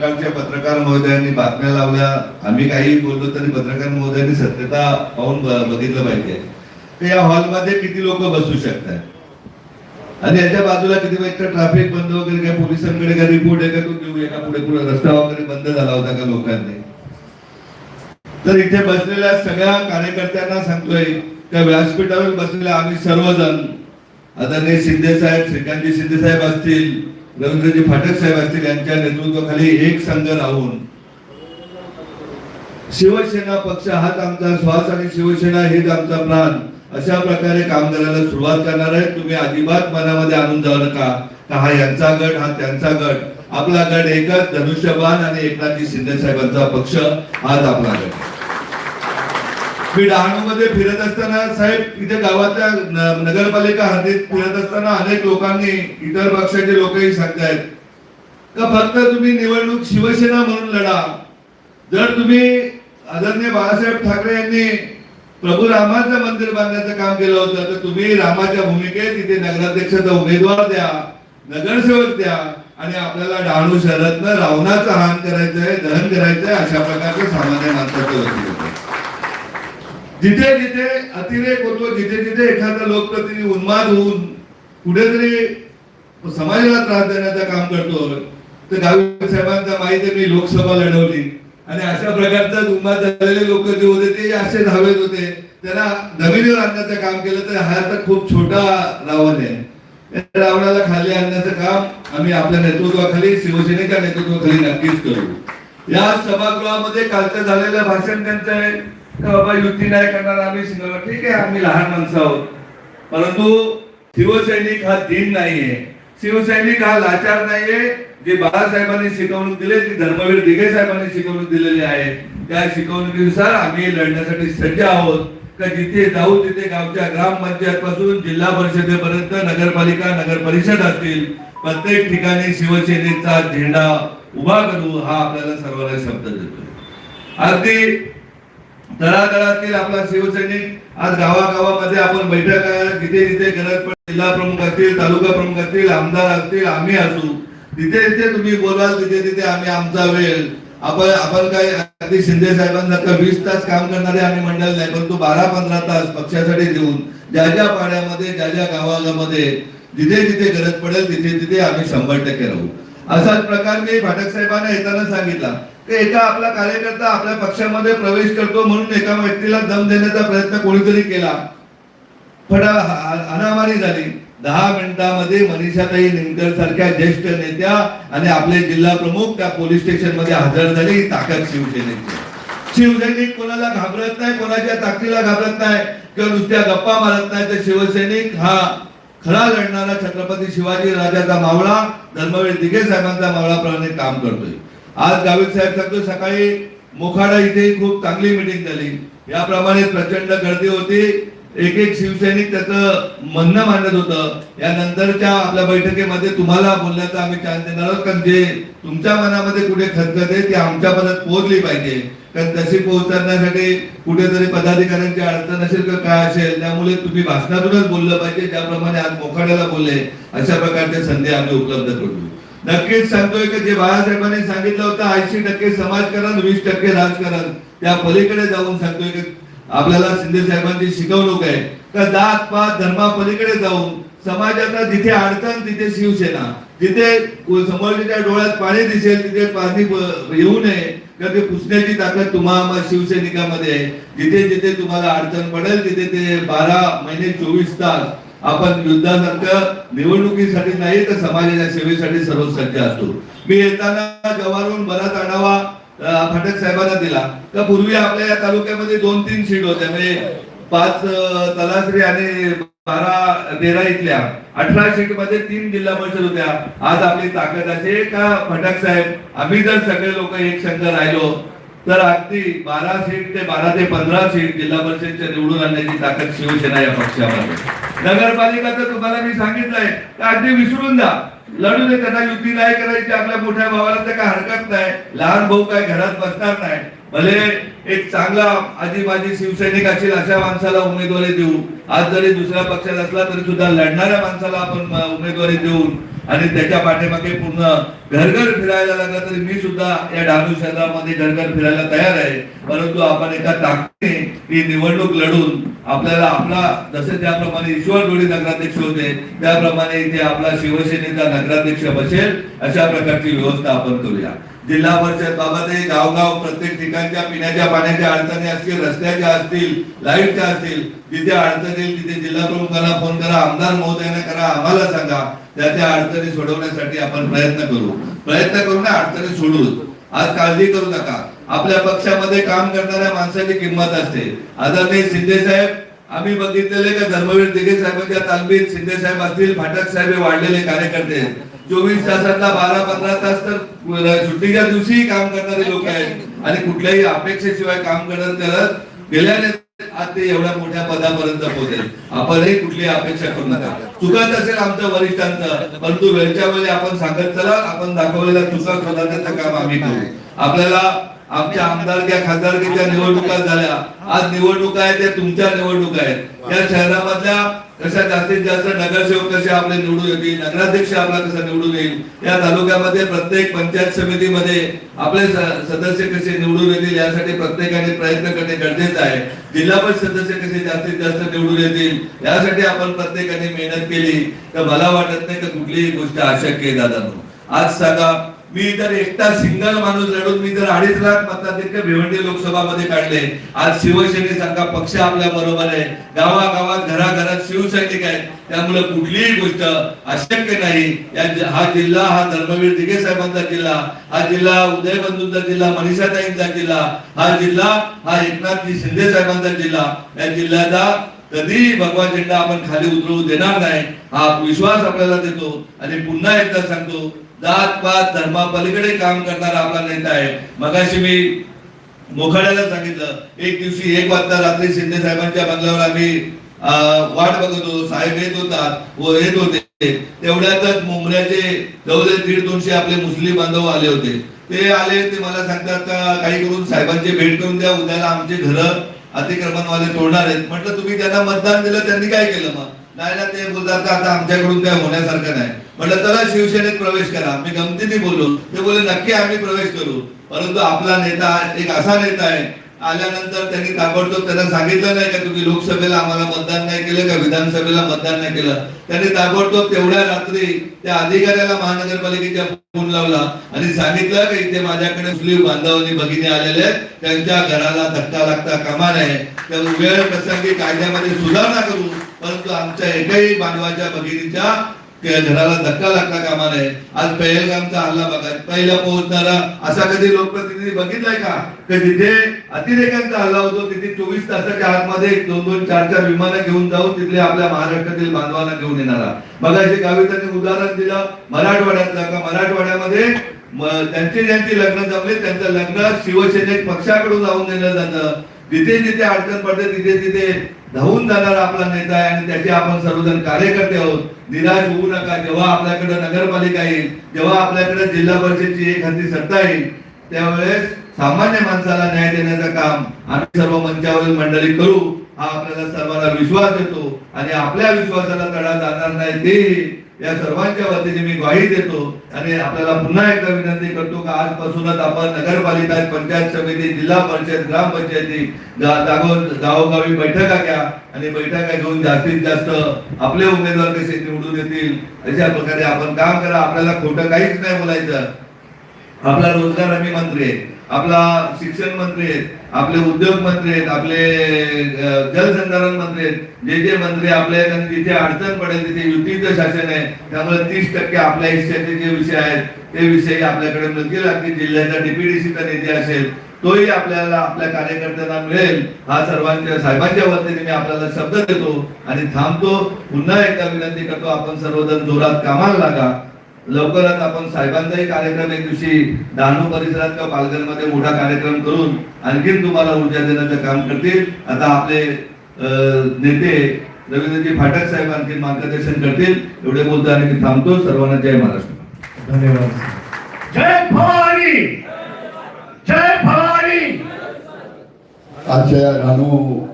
पत्रकार महोदयांनी बातम्या लावल्या. आम्ही काही बोललो तरी पत्रकार महोदयांनी सत्यता पाहून बघितलं पाहिजे. या हॉलमध्ये किती लोक बसू शकतात? आणि याच्या बाजूला किती वेळ ट्रॅफिक बंद वगैरे काय? पोलिसांकडे काय रिपोर्ट आहे का तो? देऊया एका पुढे पुढे रस्ता वगैरे बंद झाला होता का लोकांनी? तर इथे बसलेल्या सगळ्या कार्यकर्त्यांना सांगतोय त्या व्यासपीठावर बसलेल्या आम्ही सर्वजण. आदरणीय शिंदे साहेब श्रीकांतजी शिंदे साहेब असतील रवींद्रजी फाटक साहेब असतील यांच्या नेतृत्वाखाली एक संघ राहून. शिवसेना पक्ष हाच आमचा श्वास आणि शिवसेना हेच आमचा प्राण. अशा प्रकारे काम करायला सुरुवात करणार आहे. तुम्ही अजिबात मनामध्ये आणून जाऊ नका. का हा यांचा गट हा त्यांचा गट. आपला गट एकच धनुष्यबाण आणि एकनाथजी शिंदे साहेबांचा पक्ष हाच आपला गट. मी डहाणू मध्ये फिरत असताना साहेब इथे गावातल्या नगरपालिका हद्दीत फिरत असताना अनेक लोकांनी इतर पक्षाचे लोकही सांगतायत का फक्त तुम्ही निवडणूक शिवसेना म्हणून लढा. जर तुम्ही आदरणीय बाळासाहेब ठाकरे यांनी प्रभू रामाचं मंदिर बांधण्याचं काम केलं होतं तर तुम्ही रामाच्या भूमिकेत तिथे नगराध्यक्षाचा उमेदवार द्या नगरसेवक द्या आणि आपल्याला डहाणू शहरातनं रावणाचं हान करायचं आहे दहन करायचं आहे अशा प्रकारचं सामान्य माणसाचं जिथे जिथे अतिरेक होतो जिथे जिथे एखादा लोकप्रतिनिधी उन्माद होऊन कुठेतरी समाजाला त्रास देण्याचं काम करतो. तर गावी साहेबांना माहिती आहे मी लोकसभा लढवली. आणि अशा प्रकारचा उन्माद झालेले लोक जे होते ते असे धावेत होते. त्याला जमिनीवर आणण्याचं काम केलं तर हा तर खूप छोटा रावण आहे. या रावणाला खाली आणण्याचं काम आम्ही आपल्या नेतृत्वाखाली शिवसेनेच्या नेतृत्वाखाली नक्कीच करू. या सभागृहामध्ये कालचं झालेलं भाषण त्यांचं आहे. का बाबा युती नाही करणार आम्ही सिंगल ठीक आहे आम्ही लहान माणसं आहोत. परंतु शिवसैनिक हा दिन नाहीये. शिवसैनिक हा लाचार नाहीये. जे बाळासाहेबांनी शिकवणूक दिले ती धर्मवीर दिघे साहेबांनी शिकवणूक दिलेली आहे त्या शिकवणुकीनुसार आम्ही लढण्यासाठी सज्ज आहोत. का जिथे जाऊ तिथे गावच्या ग्रामपंचायत पासून जिल्हा परिषदेपर्यंत नगरपालिका नगर परिषद असतील प्रत्येक ठिकाणी शिवसेनेचा झेंडा उभा करू हा आपल्याला सर्वांना शब्द देतो अगदी तळागाळातील आपला शिवसैनिक आज गावागावामध्ये आपण बैठक जिथे जिथे गरज पडेल जिल्हा प्रमुख असतील तालुका प्रमुख असतील आमदार असतील आम्ही असू. तिथे तिथे तुम्ही बोलाल तिथे तिथे आम्ही आमचा वेळ. आपण आपण काय अगदी शिंदे साहेबांसारखं वीस तास काम करणारे आम्ही मंडळ नाही परंतु बारा पंधरा तास पक्षासाठी देऊन ज्या ज्या पाड्यामध्ये ज्या ज्या गावागामध्ये जिथे जिथे गरज पडेल तिथे तिथे आम्ही शंभर टक्के राहू. असाच प्रकार मी फाटक साहेबांना येताना सांगितला. की एका आपला कार्यकर्ता आपल्या पक्षामध्ये प्रवेश करतो म्हणून एका व्यक्तीला दम देण्याचा प्रयत्न कोणीतरी केला. फटा अनामारी झाली. दहा मिनिटामध्ये मनीषाताई निमकर सारख्या ज्येष्ठ नेत्या आणि आपले जिल्हा प्रमुख त्या पोलीस स्टेशनमध्ये हजर झाले. ताकद शिवसेनेची शिवसैनिक कोणाला घाबरत नाही कोणाच्या ताकदीला घाबरत नाही किंवा नुसत्या गप्पा मारत नाही तर शिवसैनिक हा खरा लढणारा छत्रपती शिवाजी राजाचा मावळा धर्मवीर दिघे साहेबांचा मावळाप्रमाणे काम करतोय. आज गावित साहेब सांगतो सकाळी मोखाडा इथे खूप चांगली मिटिंग झाली. याप्रमाणे प्रचंड गर्दी होती. एक एक शिवसैनिक त्याचं म्हणणं मांडत होतं. या नंतरच्या आपल्या बैठकीमध्ये तुम्हाला बोलण्याचा आम्ही चान्स देणार आहोत. कारण जे तुमच्या मनामध्ये कुठे खतखत आहे ती आमच्यापर्यंत पोहोचली पाहिजे. कारण तशी पोहोचण्यासाठी कुठेतरी पदाधिकाऱ्यांची अडचण असेल किंवा काय असेल त्यामुळे तुम्ही भाषणातूनच बोललं पाहिजे. ज्याप्रमाणे आज मोखाड्याला बोलले अशा प्रकारच्या संधी आम्ही उपलब्ध करू नक्कीच सांगतोय की जे बाळासाहेबांनी सांगितलं होतं ऐंशी टक्के समाजकारण वीस टक्के राजकारण त्या पलीकडे जाऊन सांगतोय की आपल्याला शिंदे साहेबांची शिकवणूक आहे. का जात पात धर्मा पलीकडे जाऊन समाजाचा जिथे अडचण तिथे शिवसेना. जिथे समोरच्या डोळ्यात पाणी दिसेल तिथे पाणी येऊ नये तर ते पुसण्याची ताकद तुम्हा शिवसैनिकामध्ये आहे. जिथे जिथे तुम्हाला अडचण पडेल तिथे ते बारा महिने चोवीस तास आपण युद्धासारखं निवडणुकीसाठी नाही तर समाजाच्या सेवेसाठी सर्व सज्ज असतो. मी येताना जवाहरून बराच आढावा फाटक साहेबांना दिला. तर पूर्वी आपल्या या तालुक्यामध्ये दोन तीन सीट होत्या. म्हणजे पाच तलाश्री तलासरी आणि बारा तेरा इथल्या. अठरा सीटमध्ये तीन जिल्हा परिषद होत्या. आज आपली ताकद असे का फटक साहेब आम्ही जर सगळे लोक एक संघ राहिलो तर अगदी बारा सीट ते बारा ते पंधरा सीट जिल्हा परिषदच्या निवडून आणण्याची ताकद शिवसेना या पक्षामध्ये. नगरपालिका तर तुम्हाला मी सांगितलंय तर अगदी विसरून जा. लढू दे त्यांना युती नाही करायची आपल्या मोठ्या भावाला तर काय हरकत नाही. लहान भाऊ काय घरात बसणार नाही. भले एक चांगला आजी माझी शिवसैनिक असेल अशा माणसाला उमेदवारी देऊ आज जरी दुसऱ्या पक्षात असला तरी सुद्धा लढणाऱ्या माणसाला आपण उमेदवारी देऊन आणि त्याच्या पाठीमागे पूर्ण घरघर फिरायला लागला तरी मी सुद्धा या डहाणू शहरामध्ये घरघर फिरायला तयार आहे. परंतु आपण एका ताकदीने ही निवडणूक लढून आपल्याला आपला जसे त्याप्रमाणे ईश्वर नगराध्यक्ष होते त्याप्रमाणे इथे आपला शिवसेनेचा नगराध्यक्ष बसेल अशा प्रकारची व्यवस्था आपण करूया. जिल्हा परिषद बाबतही गावगाव प्रत्येक ठिकाणच्या पिण्याच्या पाण्याच्या अडचणी असतील रस्त्याच्या असतील लाईटच्या असतील जिथे अडचण येईल तिथे जिल्हा प्रमुखांना फोन करा आमदार महोदयांना करा आम्हाला सांगा. त्या त्या अडचणी सोडवण्यासाठी आपण प्रयत्न करू. प्रयत्न करू ना अडचणी सोडू आज काळजी करू नका. आपल्या पक्षामध्ये काम करणाऱ्या माणसाची किंमत असते. आदरणीय शिंदे साहेब आम्ही बघितलेले का धर्मवीर दिघे साहेबांच्या तालमीत शिंदे साहेब असतील फाटक साहेब हे वाढलेले कार्यकर्ते. चोवीस तासातला बारा पंधरा तास तर सुट्टीच्या दिवशी काम करणारे लोक आहेत. आणि कुठल्याही अपेक्षेशिवाय काम करत करत गेल्याने आज ते एवढ्या मोठ्या पदापर्यंत पोहोचेल. आपणही कुठली अपेक्षा करू नका. चुकत असेल आमच्या वरिष्ठांचं परंतु वेळच्या वेळी आपण सांगत चला आपण दाखवलेल्या चुका शोधण्याचं काम आम्ही करू. आपल्याला आमच्या आमदारक्या खासदारकीच्या निवडणुका झाल्या. आज निवडणुका आहेत त्या तुमच्या निवडणुका आहेत. या शहरामधल्या कशा जास्तीत जास्त नगरसेवक कसे आपले निवडून येतील नगराध्यक्ष आपला कसा निवडून येईल या तालुक्यामध्ये प्रत्येक पंचायत समितीमध्ये आपले सदस्य कसे निवडून येतील यासाठी प्रत्येकाने प्रयत्न करणे गरजेचं आहे. जिल्हा परिषद सदस्य कसे जास्तीत जास्त निवडून येतील यासाठी आपण प्रत्येकाने मेहनत केली. तर मला वाटत नाही की कुठलीही गोष्ट अशक्य आहे दादा आज सांगा मी तर एकटा सिंगल माणूस लढून मी तर अडीच लाख मताधिक्य भिवंडी लोकसभामध्ये काढले. आज शिवसेनेसारखा पक्ष आपल्या बरोबर आहे. गावागावात घराघरात शिवसैनिक आहेत. त्यामुळे कुठलीही गोष्ट अशक्य नाही. या हा जिल्हा हा धर्मवीर दिघे साहेबांचा जिल्हा हा जिल्हा उदय बंधूंचा जिल्हा मनीषाताईंचा जिल्हा हा जिल्हा हा एकनाथजी शिंदे साहेबांचा जिल्हा. या जिल्ह्याचा कधी भगवा झेंडा आपण खाली उतरवू देणार नाही. हा विश्वास आपल्याला देतो. आणि पुन्हा एकदा सांगतो जात पात धर्मा पलीकडे काम करणारा आपला नेता आहे. मगाशी मी मोखाड्याला सांगितलं एक दिवशी एक वाजता रात्री शिंदे साहेबांच्या बंगल्यावर आम्ही वाट बघत होतो. साहेब येत होता व येत होते. तेवढ्यातच मुंबऱ्याचे जवळ दीड दोनशे आपले मुस्लिम बांधव आले होते. ते आले ते मला सांगतात का काही करून साहेबांची भेट करून द्या उद्याला आमचे घर अतिक्रमणवाले तोडणार आहेत. म्हटलं तुम्ही त्यांना मतदान दिलं त्यांनी काय केलं मग? नाही ना ते बोलतात का आता आमच्याकडून काय होण्यासारखं नाही. म्हटलं चला शिवसेनेत प्रवेश करा. मी गमतीने बोललो. ते बोलले नक्की आम्ही प्रवेश करू. परंतु आपला नेता एक असा नेता आहे आल्यानंतर त्यांनी ताबडतोब त्यांना सांगितलं नाही का तुम्ही लोकसभेला आम्हाला मतदान नाही केलं का विधानसभेला मतदान नाही केलं? त्यांनी ताबडतोब तेवढ्या रात्री त्या अधिकाऱ्याला महानगरपालिकेच्या फोन लावला आणि सांगितलं की इथे माझ्याकडे मुस्लिम बांधव आणि भगिनी आलेले त्यांच्या घराला धक्का लागता कामा नये. त्या वेळ प्रसंगी कायद्यामध्ये सुधारणा करू परंतु आमच्या एकही बांधवाच्या भगिनीच्या घराला धक्का लागता कामा नये आज पहलगामचा हल्ला बघा. पहिला पोहोचणारा असा कधी लोकप्रतिनिधी बघितलाय का? जिथे अतिरेक्यांचा हल्ला होतो. तिथे चोवीस तासाच्या आतमध्ये दोन दोन चार चार विमानं घेऊन जाऊन तिथले आपल्या महाराष्ट्रातील बांधवांना घेऊन येणारा. मगाशी गावी त्यांनी उदाहरण दिलं. मराठवाड्यातलं का? मराठवाड्यामध्ये त्यांचे त्यांची ज्यांची लग्न जमले त्यांचं लग्न शिवसेनेत पक्षाकडून जाऊन दिलं जातं. जिथे जिथे अडचण पडते तिथे तिथे धावून जाणारा आपला नेता आहे आणि त्याचे आपण सर्वजण कार्यकर्ते आहोत. निराश होऊ नका. जेव्हा आपल्याकडे नगरपालिका येईल जेव्हा आपल्याकडे जिल्हा परिषदची एक हद्दी सत्ता येईल त्यावेळेस सामान्य माणसाला न्याय देण्याचं काम आम्ही सर्व मंचावरील मंडळी करू. हा आपल्याला सर्वांना विश्वास देतो आणि आपल्या विश्वासाला तडा जाणार नाही ते या सर्वांच्या वतीने मी ग्वाही देतो आणि आपल्याला पुन्हा एकदा विनंती करतो का आजपासूनच आपण नगरपालिका पंचायत समिती जिल्हा परिषद ग्रामपंचायती गावोगावी बैठका घ्या आणि बैठका घेऊन जास्तीत जास्त आपले उमेदवार कसे निवडून येतील अशा प्रकारे आपण काम करा. आपल्याला खोटं काहीच नाही बोलायचं. आपला रोजगार हमी मंत्री आहे आपला शिक्षण मंत्री आहेत आपले उद्योग मंत्री आहेत आपले जलसंधारण मंत्री आहेत. जे जे मंत्री आपल्या जिथे अडचण पडेल तिथे युतीचं शासन आहे त्यामुळे तीस टक्के आपल्या हिश्श्याचे जे विषय आहेत ते विषय आपल्याकडे म्हणजे मिळतील अगदी जिल्ह्याचा डीपीडीसीचा निधी असेल तोही आपल्याला आपल्या कार्यकर्त्यांना मिळेल. हा सर्वांच्या साहेबांच्या वतीने मी आपल्याला शब्द देतो आणि थांबतो. पुन्हा एकदा विनंती करतो आपण सर्वजण जोरात कामाला लागा. लवकरच आपण साहेबांचाही कार्यक्रम एक दिवशी डहाणू परिसरात किंवा पालघरमध्ये मोठा कार्यक्रम करून आणखीन तुम्हाला ऊर्जा देण्याचं काम करतील. आता आपले नेते रवींद्रजी फाटक साहेब आणखी मार्गदर्शन करतील. एवढे बोलतो आणि मी थांबतो. सर्वांना जय महाराष्ट्र. धन्यवाद. जय भवानी! जय भवानी! आजच्या या डहाणू